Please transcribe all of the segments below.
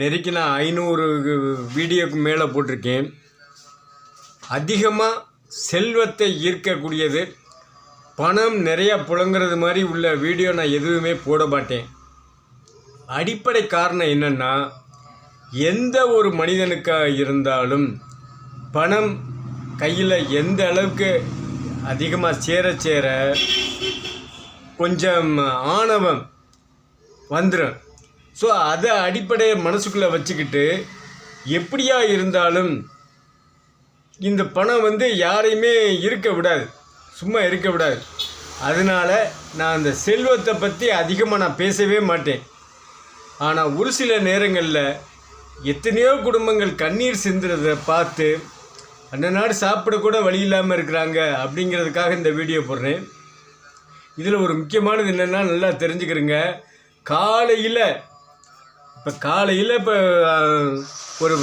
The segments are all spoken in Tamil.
நெருக்கி நான் ஐநூறு வீடியோக்கு மேலே போட்டிருக்கேன். அதிகமாக செல்வத்தை ஈர்க்கக்கூடியது. பணம் நிறையா புழங்குறது மாதிரி உள்ள வீடியோ நான் எதுவுமே போட மாட்டேன். அடிப்படை காரணம் என்னென்னா எந்த ஒரு மனிதனுக்காக இருந்தாலும் பணம் கையில் எந்த அளவுக்கு அதிகமாக சேர சேர கொஞ்சம் ஆணவம் வந்துடும் ஸோ அதை அடிப்படையை மனசுக்குள்ளே வச்சுக்கிட்டு எப்படியா இருந்தாலும் இந்த பணம் வந்து யாரையுமே இருக்க விடாது. சும்மா இருக்க விடாது. அதனால் நான் அந்த செல்வத்தை பற்றி அதிகமாக நான் பேசவே மாட்டேன். ஆனால் ஒரு சில நேரங்களில் எத்தனையோ குடும்பங்கள் கண்ணீர் சிந்துறதை பார்த்து அந்த நாடு சாப்பிடக்கூட வழி இல்லாமல் இருக்கிறாங்க அப்படிங்கிறதுக்காக இந்த வீடியோ போடுறேன். இதில் ஒரு முக்கியமானது என்னென்னா நல்லா தெரிஞ்சுக்கிறேங்க. காலையில் இப்போ காலையில் இப்போ ஒரு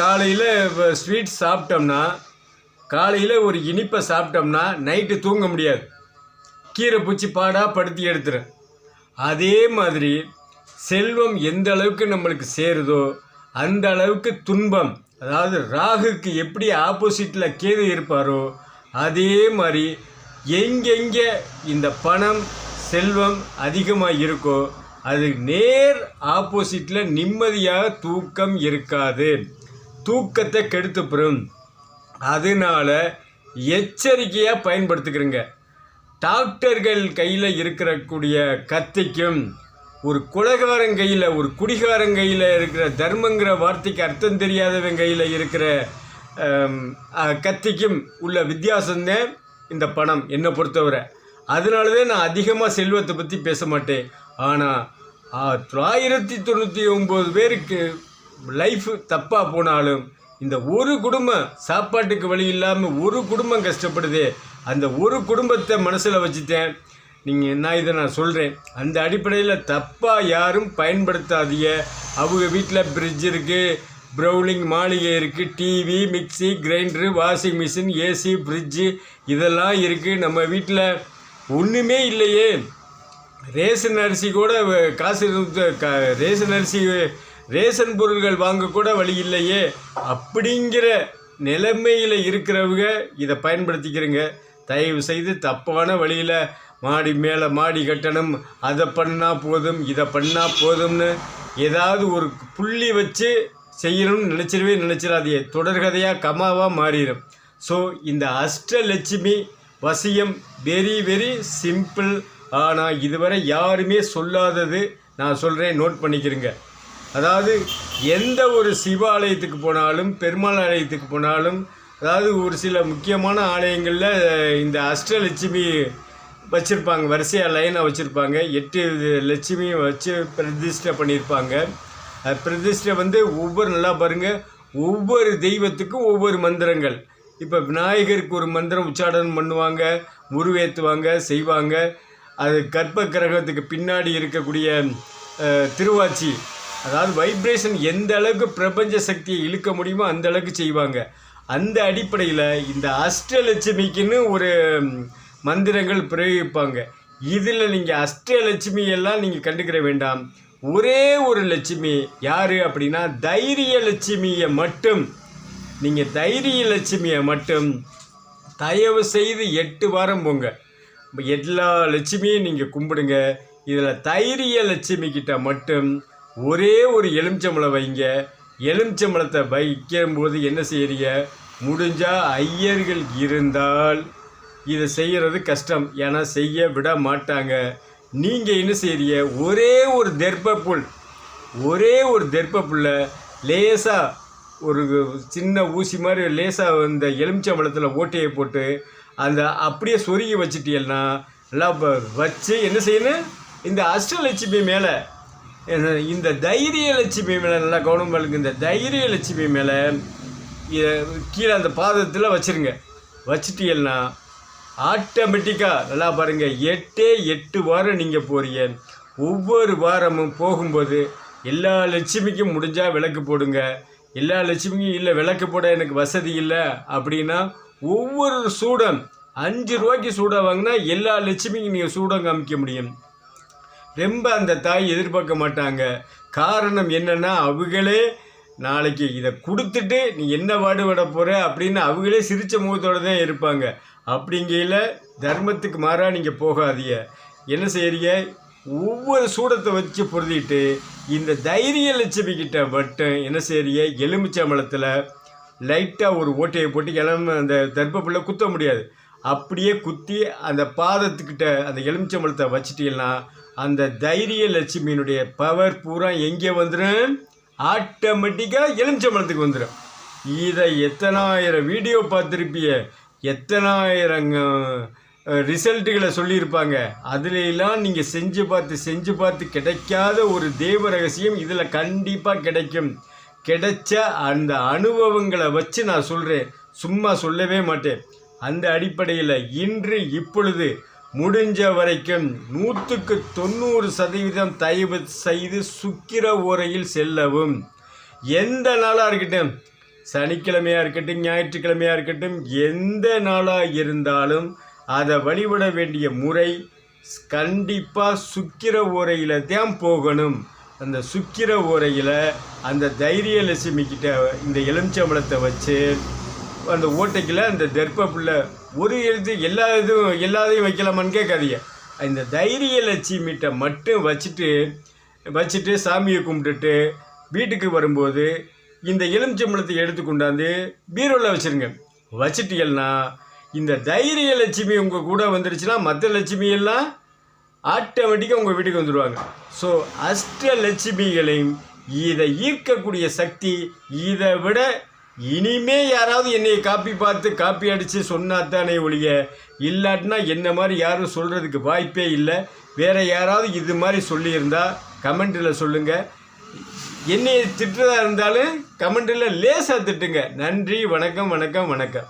காலையில் இப்போ ஸ்வீட் சாப்பிட்டோம்னா காலையில் ஒரு இனிப்பை சாப்பிட்டோம்னா நைட்டு தூங்க முடியாது. கீரை பூச்சி பாடாக படுத்தி எடுத்துரும். அதே மாதிரி செல்வம் எந்த அளவுக்கு நம்மளுக்கு சேருதோ அந்த அளவுக்கு துன்பம் அதாவது ராகுக்கு எப்படி ஆப்போசிட்டில் கேது இருப்பாரோ அதே மாதிரி எங்கெங்கே இந்த பணம் செல்வம் அதிகமாக இருக்கோ அது நேர் ஆப்போசிட்டில் நிம்மதியாக தூக்கம் இருக்காது. தூக்கத்தை கெடுத்துப்புறம் அதனால எச்சரிக்கையாக பயன்படுத்திக்கிறேங்க. டாக்டர்கள் கையில் இருக்கக்கூடிய கத்திக்கும் ஒரு குலகாரன் கையில் ஒரு குடிகாரன் கையில் இருக்கிற தர்மங்கிற வார்த்தைக்கு அர்த்தம் தெரியாதவன் கையில் இருக்கிற கத்திக்கும் உள்ள வித்தியாசம்தான் இந்த பணம். என்னை பொறுத்தவரை. அதனால தான் நான் அதிகமாக செல்வத்தை பற்றி பேச மாட்டேன். ஆனால் தொள்ளாயிரத்தி தொண்ணூற்றி ஒம்பது பேருக்கு லைஃப் தப்பாக போனாலும் இந்த ஒரு குடும்பம் சாப்பாட்டுக்கு வழி இல்லாமல் ஒரு குடும்பம் கஷ்டப்படுதே அந்த ஒரு குடும்பத்தை மனசில் வச்சுட்டேன். நீங்கள் என்ன இதை நான் சொல்கிறேன் அந்த அடிப்படையில் தப்பாக யாரும் பயன்படுத்தாதீங்க. அவங்க வீட்டில் ஃப்ரிட்ஜ் இருக்குது ப்ரௌலிங் மாளிகை இருக்குது TV mixie grinder washing machine AC fridge இதெல்லாம் இருக்குது நம்ம வீட்டில் ஒன்றுமே இல்லையே. ரேஷன் அரிசி கூட காசு இருந்து க ரேஷன் அரிசி ரேஷன் பொருள்கள் வாங்க கூட வழி இல்லையே. அப்படிங்கிற நிலைமையில் இருக்கிறவங்க இதை பயன்படுத்திக்கிறங்க. தயவு செய்து தப்பான வழியில் மாடி மேலே மாடி கட்டணும். அதை பண்ணால் போதும் இதை பண்ணால் போதும்னு ஏதாவது ஒரு புள்ளி வச்சு செய்யணும்னு நினச்சிடவே நினச்சிடாதே தொடர்கதையாக கமாவாக மாறிடும் ஸோ இந்த அஷ்டலட்சுமி வசியம் வெரி வெரி சிம்பிள். ஆனால் இதுவரை யாருமே சொல்லாதது நான் சொல்கிறேன் நோட் பண்ணிக்கிறேங்க அதாவது எந்த ஒரு சிவாலயத்துக்கு போனாலும் பெருமாள் ஆலயத்துக்கு போனாலும் அதாவது ஒரு சில முக்கியமான ஆலயங்களில் இந்த அஷ்டலட்சுமி வச்சுருப்பாங்க வரிசையாக லைனாக வச்சுருப்பாங்க. எட்டு லட்சுமியும் வச்சு பிரதிஷ்டை பண்ணியிருப்பாங்க பிரதிஷ்டை வந்து ஒவ்வொரு நல்லா பாருங்கள் ஒவ்வொரு தெய்வத்துக்கும் ஒவ்வொரு மந்திரங்கள். இப்போ விநாயகருக்கு ஒரு மந்திரம் உச்சாடனம் பண்ணுவாங்க உருவேற்றுவாங்க செய்வாங்க. அது கர்ப்ப கிரகத்துக்கு பின்னாடி இருக்கக்கூடிய திருவாச்சி அதாவது வைப்ரேஷன் எந்த அளவுக்கு பிரபஞ்ச சக்தியை இழுக்க முடியுமோ அந்த அளவுக்கு செய்வாங்க. அந்த அடிப்படையில் இந்த அஷ்டலட்சுமிக்குன்னு ஒரு மந்திரங்கள் பிரயோகிப்பாங்க. இதில் நீங்கள் அஷ்டலட்சுமி எல்லாம் நீங்கள் கண்டுக்கிற வேண்டாம். ஒரே ஒரு லட்சுமி யார் அப்படின்னா தைரிய லட்சுமியை மட்டும். நீங்கள் தைரிய லட்சுமியை மட்டும் தயவு செய்து எட்டு வாரம் போங்க. எல்லா லட்சுமியும் நீங்கள் கும்பிடுங்க. இதில் தைரிய லட்சுமி கிட்ட மட்டும் ஒரே ஒரு எலுமிச்சம்பழம் வைங்க. எலுமிச்சம்பழத்தை வைக்கும்போது என்ன செய்கிறீங்க முடிஞ்சால் ஐயர்கள் இருந்தால் இதை செய்கிறது கஷ்டம். ஏன்னா செய்ய விட மாட்டாங்க. நீங்கள் என்ன செய்கிறீங்க ஒரே ஒரு தெர்ப்பப்புள் ஒரே ஒரு தெர்ப்பப்புள்ள லேசாக ஒரு சின்ன ஊசி மாதிரி லேசாக இந்த எலுமிச்சம்பழத்தில் ஓட்டையை போட்டு அந்த அப்படியே சொருகி வச்சுட்டீங்கன்னா நல்லா வச்சு என்ன செய்யணும்? இந்த அஷ்டலட்சுமி மேலே இந்த தைரிய லட்சுமி மேலே நல்லா கவனம் பண்ணுங்க இந்த தைரிய லட்சுமி மேலே கீழே அந்த பாதத்தில் வச்சிருங்க. வச்சுட்டீங்கன்னா ஆட்டோமேட்டிக்காக நல்லா பாருங்கள் எட்டே எட்டு வாரம் நீங்கள் போகிறீங்க ஒவ்வொரு வாரமும் போகும்போது எல்லா லட்சுமிக்கும் முடிஞ்சால் விளக்கு போடுங்க. எல்லா லட்சுமியும் இல்லை விளக்கு போட எனக்கு வசதி இல்லை அப்படின்னா ஒவ்வொரு சூடம் அஞ்சு ரூபாய்க்கு சூடம் வாங்கினா எல்லா லட்சுமிக்கும் நீங்கள் சூடம் காமிக்க முடியும். ரொம்ப அந்த தாய் எதிர்பார்க்க மாட்டாங்க. காரணம் என்னென்னா அவங்களே நாளைக்கு இதை கொடுத்துட்டு நீ என்ன பாடுபட போகிற அப்படின்னு அவங்களே சிரித்த முகத்தோடு தான் இருப்பாங்க. அப்படிங்கையில் தர்மத்துக்கு மாறாக நீங்கள் போகாதீங்க. என்ன செய்கிறீங்க ஒவ்வொரு சூடத்தை வச்சு பொருதிட்டு இந்த தைரிய லட்சுமி கிட்ட மட்டும் என்ன செய்யறீங்க எலுமிச்சம்பளத்தில் லைட்டாக ஒரு ஓட்டையை போட்டு கிளம்ப அந்த தர்ப்பப்புள்ள குத்த முடியாது. அப்படியே குத்தி அந்த பாதத்துக்கிட்ட அந்த எலுமிச்சம்பளத்தை வச்சுட்டீங்கன்னா அந்த தைரிய லட்சுமியினுடைய பவர் பூரா எங்கே வந்துடும் ஆட்டோமேட்டிக்காக எலுமிச்சம்பளத்துக்கு வந்துடும் இதை எத்தனாயிரம் வீடியோ பார்த்துருப்பிய? எத்தனாயிரம் ரிசல்ட்டுகளை சொல்லியிருப்பாங்க. அதுலெல்லாம் நீங்கள் செஞ்சு பார்த்து செஞ்சு பார்த்து கிடைக்காத ஒரு தெய்வ ரகசியம் இதில் கண்டிப்பாக கிடைக்கும். கிடைச்ச அந்த அனுபவங்களை வச்சு நான் சொல்கிறேன் சும்மா சொல்லவே மாட்டேன். அந்த அடிப்படையில் இன்று இப்பொழுது முடிஞ்ச வரைக்கும் நூற்றுக்கு தொண்ணூறு சதவீதம் தயவு செய்து சுக்கிர ஓரையில் செல்லவும். எந்த நாளாக இருக்கட்டும் சனிக்கிழமையாக இருக்கட்டும் ஞாயிற்றுக்கிழமையாக இருக்கட்டும் எந்த நாளாக இருந்தாலும் அதை வழிபட வேண்டிய முறை கண்டிப்பாக சுக்கிர ஓரையில் தான் போகணும். அந்த சுக்கிர ஓரையில் அந்த தைரிய லட்சுமி இந்த எலுமிச்சம்பழத்தை வச்சு அந்த ஓட்டைக்குள்ள அந்த தர்ப்பப்புள்ள ஒரு எழுத்து எல்லா இதுவும் எல்லாத்தையும் வைக்கலாமான்னு கேட்காதீங்க. இந்த தைரிய லட்சுமிகிட்ட மட்டும் வச்சுட்டு வச்சுட்டு சாமியை கும்பிட்டுட்டு வீட்டுக்கு வரும்போது இந்த எலுமிச்சம்பழத்தை எடுத்து கொண்டாந்து பீரோவில் வச்சுருங்க. வச்சுட்டீங்கன்னா இந்த தைரிய லட்சுமி உங்கள் கூட வந்துருச்சுன்னா மற்ற லட்சுமியெல்லாம் ஆட்டோமேட்டிக்காக உங்கள் வீட்டுக்கு வந்துடுவாங்க ஸோ அஷ்டலட்சுமிகளையும் இதை ஈர்க்கக்கூடிய சக்தி இதை விட இனிமே யாராவது என்னை காப்பி பார்த்து காப்பி அடித்து சொன்னாத்தானே ஒழிய இல்லாட்டினா என்ன மாதிரி யாரும் சொல்கிறதுக்கு வாய்ப்பே இல்லை. வேறு யாராவது இது மாதிரி சொல்லியிருந்தா கமெண்ட்டில் சொல்லுங்கள் என்னை திட்டுறதா இருந்தாலும் கமெண்ட்டில் லேசாக திட்டுங்க. நன்றி வணக்கம் வணக்கம் வணக்கம்.